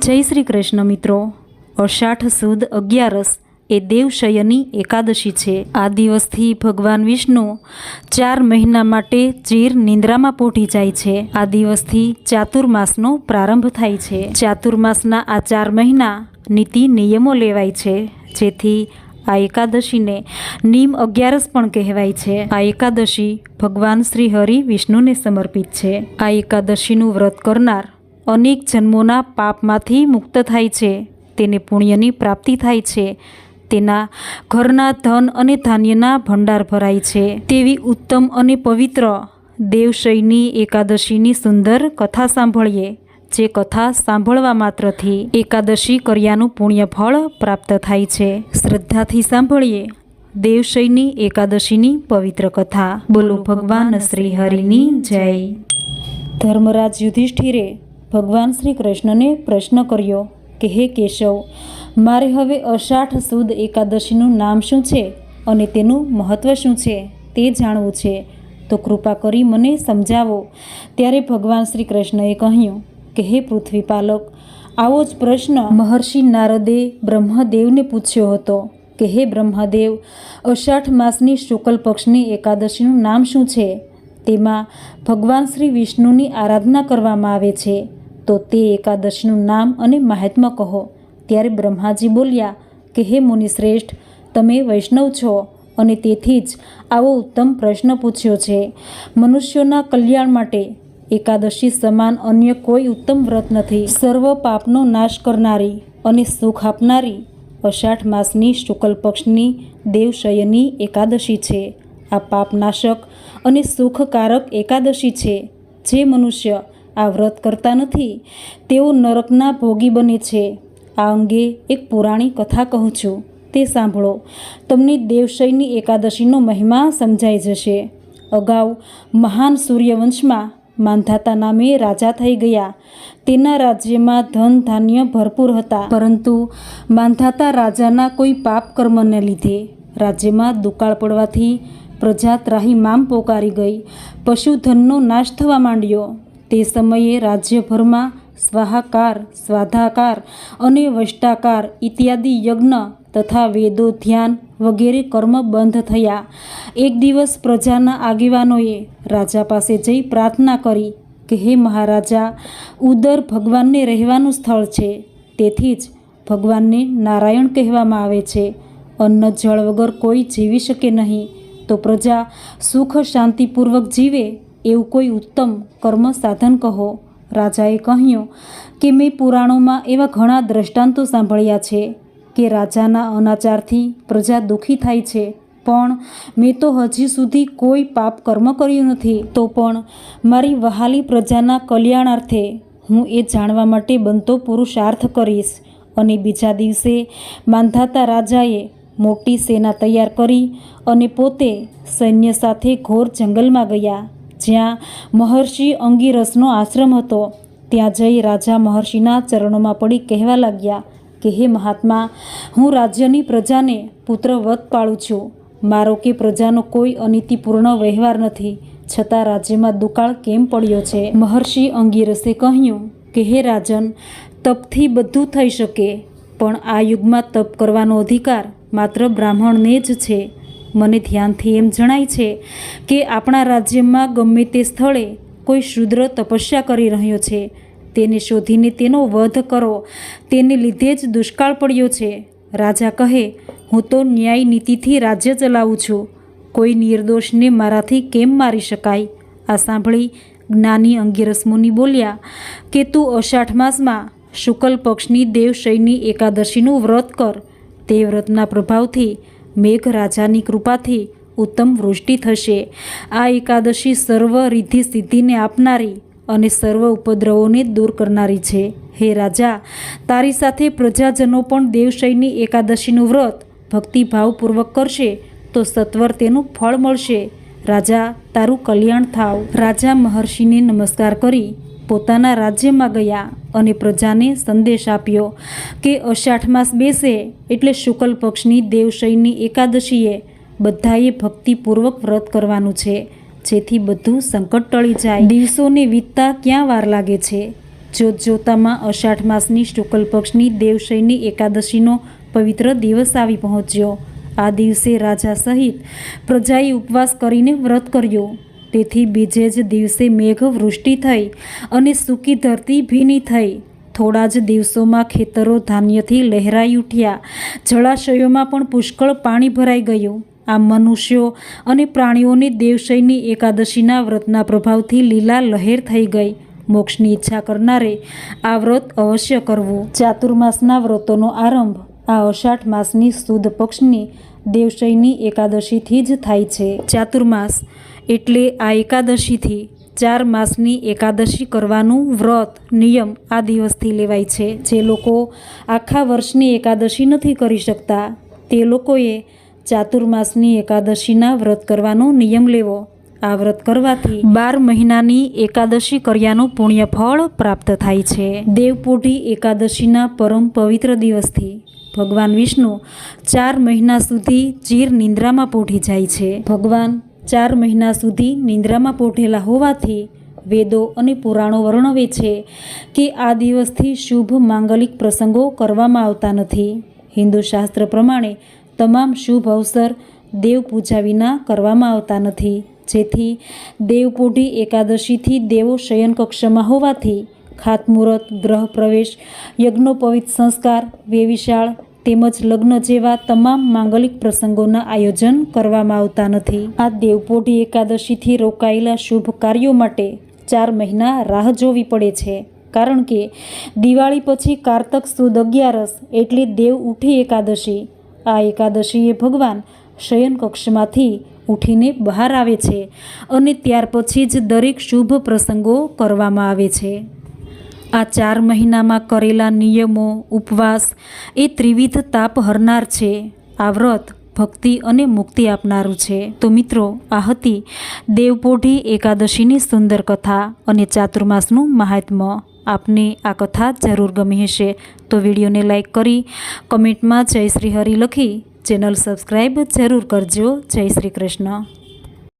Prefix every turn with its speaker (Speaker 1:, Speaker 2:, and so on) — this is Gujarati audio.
Speaker 1: જય શ્રી કૃષ્ણ મિત્રો. અષાઢ સુદ અગિયારસ એ દેવશયની એકાદશી છે. આ દિવસથી ભગવાન વિષ્ણુ ચાર મહિના માટે ચીર નિંદ્રામાં પોઢી જાય છે. આ દિવસથી ચાતુર્માસનો પ્રારંભ થાય છે. ચાતુર્માસના આ ચાર મહિના નીતિ નિયમો લેવાય છે. જેથી આ એકાદશીને નીમ અગિયારસ પણ કહેવાય છે. આ એકાદશી ભગવાન શ્રી હરિ વિષ્ણુને સમર્પિત છે. આ એકાદશીનું વ્રત કરનાર અનેક જન્મોના પાપમાંથી મુક્ત થાય છે. તેને પુણ્યની પ્રાપ્તિ થાય છે. તેના ઘરના ધન અને ધાન્યના ભંડાર ભરાય છે. તેવી ઉત્તમ અને પવિત્ર દેવશયની એકાદશીની સુંદર કથા સાંભળીએ, જે કથા સાંભળવા માત્રથી એકાદશી કર્યાનું પુણ્ય ફળ પ્રાપ્ત થાય છે. શ્રદ્ધાથી સાંભળીએ, દેવશયની એકાદશીની પવિત્ર કથા. બોલો ભગવાન શ્રી હરિની જય. ધર્મરાજ યુધિષ્ઠિરે ભગવાન શ્રી કૃષ્ણને પ્રશ્ન કર્યો કે, હે કેશવ, મારે હવે અષાઢ સુદ એકાદશીનું નામ શું છે અને તેનું મહત્ત્વ શું છે તે જાણવું છે? તો કૃપા કરી મને સમજાવો. ત્યારે ભગવાન શ્રી કૃષ્ણએ કહ્યું કે, હે પૃથ્વીપાલક, આવો જ પ્રશ્ન મહર્ષિ નારદે બ્રહ્મદેવને પૂછ્યો હતો કે, હે બ્રહ્મદેવ, અષાઢ માસની શુક્લ પક્ષની એકાદશીનું નામ શું છે? તેમાં ભગવાન શ્રી વિષ્ણુની આરાધના કરવામાં આવે છે. તો તે એકાદશીનું નામ અને મહાત્મ કહો. ત્યારે બ્રહ્માજી બોલ્યા, કે હે મુનિશ્રેષ્ઠ, તમે વૈષ્ણવ છો અને તેથી જ આવો ઉત્તમ પ્રશ્ન પૂછ્યો છે. મનુષ્યોના કલ્યાણ માટે એકાદશી સમાન અન્ય કોઈ ઉત્તમ વ્રત નથી. સર્વ પાપનો નાશ કરનારી અને સુખ આપનારી અષાઢ માસની શુક્લ પક્ષની દેવશયની એકાદશી છે. આ પાપનાશક અને સુખકારક એકાદશી છે જે મનુષ્ય આ વ્રત કરતા નથી. તેઓ નરકના ભોગી બને છે. આ અંગે એક પુરાણી કથા કહું છું. તે સાંભળો. તમને દેવશયની એકાદશીનો મહિમા સમજાઈ જશે. અગાઉ મહાન સૂર્યવંશમાં માંધાતા નામે રાજા થઈ ગયા. તેના રાજ્યમાં ધન ધાન્ય ભરપૂર હતા. પરંતુ માંધાતા રાજાના કોઈ પાપ કર્મને લીધે. રાજ્યમાં દુકાળ પડવાથી પ્રજા ત્રાહીમામ પોકારી ગઈ. પશુધનનો નાશ થવા માંડ્યો. તે સમયે રાજ્યભરમાં સ્વાહાકાર, સ્વાધાકાર અને વષ્ટાકાર ઇત્યાદિ યજ્ઞ તથા વેદો, ધ્યાન વગેરે કર્મ બંધ થયા. એક દિવસ પ્રજાના આગેવાનોએ રાજા પાસે જઈ પ્રાર્થના કરી કે, હે મહારાજા, ઉદર ભગવાનને રહેવાનું સ્થળ છે. તેથી જ ભગવાનને નારાયણ કહેવામાં આવે છે. અન્ન, જળ વગર કોઈ જીવી શકે નહીં. તો પ્રજા સુખ શાંતિપૂર્વક જીવે. એવું કોઈ ઉત્તમ કર્મ સાધન કહો? રાજાએ કહ્યું, કે મેં પુરાણોમાં એવા ઘણા દ્રષ્ટાંતો સાંભળ્યા છે કે રાજાના અનાચારથી પ્રજા દુઃખી થાય છે. પણ મેં તો હજી સુધી કોઈ પાપ કર્મ કર્યું નથી. તો પણ મારી વહાલી પ્રજાના કલ્યાણાર્થે હું એ જાણવા માટે બનતો પુરુષાર્થ કરીશ. અને બીજા દિવસે માંધાતા રાજાએ મોટી સેના તૈયાર કરી અને પોતે સૈન્ય સાથે ઘોર જંગલમાં ગયા. જ્યાં મહર્ષિ અંગીરસનો આશ્રમ હતો, ત્યાં જઈ રાજા મહર્ષિના ચરણોમાં પડી કહેવા લાગ્યા કે, હે મહાત્મા, હું રાજ્યની પ્રજાને પુત્રવત પાળું છું. મારો કે પ્રજાનો કોઈ અનીતિપૂર્ણ વ્યવહાર નથી. છતાં રાજ્યમાં દુકાળ કેમ પડ્યો છે? મહર્ષિ અંગીરસે કહ્યું કે, હે રાજન, તપથી બધું થઈ શકે, પણ આ યુગમાં તપ કરવાનો અધિકાર માત્ર બ્રાહ્મણને જ છે. મને ધ્યાનથી એમ જણાય છે કે આપણા રાજ્યમાં ગમે તે સ્થળે કોઈ શુદ્ર તપસ્યા કરી રહ્યો છે. તેને શોધીને તેનો વધ કરો. તેને લીધે જ દુષ્કાળ પડ્યો છે. રાજા કહે, હું તો ન્યાય નીતિથી રાજ્ય ચલાવું છું. કોઈ નિર્દોષને મારાથી કેમ મારી શકાય? આ સાંભળી જ્ઞાની અંગીરસ મુનિ બોલ્યા, કે તું અષાઢ માસમાં શુકલ પક્ષની દેવશયની એકાદશીનું વ્રત કર. તે વ્રતના પ્રભાવથી મેઘ રાજાની કૃપાથી ઉત્તમ વૃષ્ટિ થશે. આ એકાદશી સર્વ રિદ્ધિ સિદ્ધિને આપનારી અને સર્વ ઉપદ્રવોને દૂર કરનારી છે. હે રાજા, તારી સાથે પ્રજાજનો પણ દેવશયની એકાદશીનું વ્રત ભક્તિભાવપૂર્વક કરશે તો સત્વર તેનું ફળ મળશે. રાજા, તારું કલ્યાણ થાવ. રાજા મહર્ષિને નમસ્કાર કરી. પોતાના રાજ્યમાં ગયા અને પ્રજાને સંદેશ આપ્યો કે અષાઢ માસ બેસે એટલે શુક્લ પક્ષની દેવશયની એકાદશીએ બધાએ ભક્તિપૂર્વક વ્રત કરવાનું છે, જેથી બધું સંકટ ટળી જાય. દિવસોને વીતતા ક્યાં વાર લાગે છે? જોત જોતામાં અષાઢ માસની શુક્લ પક્ષની દેવશયની એકાદશીનો પવિત્ર દિવસ આવી પહોંચ્યો. આ દિવસે રાજા સહિત પ્રજાએ ઉપવાસ કરીને વ્રત કર્યો. તેથી બીજે જ દિવસે મેઘવૃષ્ટિ થઈ અને સૂકી ધરતી ભીની થઈ. થોડા જ દિવસોમાં ખેતરો ધાન્યથી લહેરાઈ ઉઠ્યા. જળાશયોમાં પણ પુષ્કળ પાણી ભરાઈ ગયું. આ મનુષ્યો અને પ્રાણીઓને દેવશયની એકાદશીના વ્રતના પ્રભાવથી લીલા લહેર થઈ ગઈ. મોક્ષની ઈચ્છા કરનારે આ વ્રત અવશ્ય કરવું. ચાતુર્માસના વ્રતોનો આરંભ આ અષાઢ માસની સુદ પક્ષની દેવશયની એકાદશીથી જ થાય છે. ચાતુર્માસ એટલે આ એકાદશીથી ચાર માસની એકાદશી કરવાનું વ્રત, નિયમ આ દિવસથી લેવાય છે. જે લોકો આખા વર્ષની એકાદશી નથી કરી શકતા, તે લોકોએ ચાતુર્માસની એકાદશીના વ્રત કરવાનો નિયમ લેવો. આ વ્રત કરવાથી બાર મહિનાની એકાદશી કર્યાનું પુણ્ય ફળ પ્રાપ્ત થાય છે. દેવપોઢી એકાદશીના પરમ પવિત્ર દિવસથી ભગવાન વિષ્ણુ ચાર મહિના સુધી ચીર નિંદ્રામાં પોઢી જાય છે. ભગવાન ચાર મહિના સુધી નિંદ્રામાં પોઢેલા હોવાથી વેદો અને પુરાણો વર્ણવે છે કે આ દિવસથી શુભ માંગલિક પ્રસંગો કરવામાં આવતા નથી. હિન્દુ શાસ્ત્ર પ્રમાણે તમામ શુભ અવસર દેવ પૂજા વિના કરવામાં આવતા નથી. જેથી દેવપોઢી એકાદશીથી દેવો શયનકક્ષમાં હોવાથી ખાતમુહૂર્ત, ગ્રહ પ્રવેશ, યજ્ઞોપવિત સંસ્કાર, વેવિશાળ તેમજ લગ્ન જેવા તમામ માંગલિક પ્રસંગોના આયોજન કરવામાં આવતા નથી. આ દેવપોઢી એકાદશીથી રોકાયેલા શુભ કાર્યો માટે ચાર મહિના રાહ જોવી પડે છે. કારણ કે દિવાળી પછી કારતક સુદ અગિયારસ એટલે દેવ ઉઠી એકાદશી. આ એકાદશીએ ભગવાન શયન કક્ષમાંથી ઉઠીને બહાર આવે છે અને ત્યાર પછી જ દરેક શુભ પ્રસંગો કરવામાં આવે છે. આ ચાર મહિનામાં કરેલા નિયમો, ઉપવાસ, એ ત્રિવિધ તાપ હરનાર છે. આ વ્રત ભક્તિ અને મુક્તિ આપનારું છે. તો મિત્રો, આ હતી દેવપોઢી એકાદશીની સુંદર કથા અને ચાતુર્માસનું મહાત્મ્ય આપને આ કથા જરૂર ગમી હશે તો વિડીયોને લાઇક કરી કમેન્ટમાં જય શ્રી હરિ લખી. ચેનલ સબસ્ક્રાઈબ જરૂર કરજો. જય શ્રી કૃષ્ણ.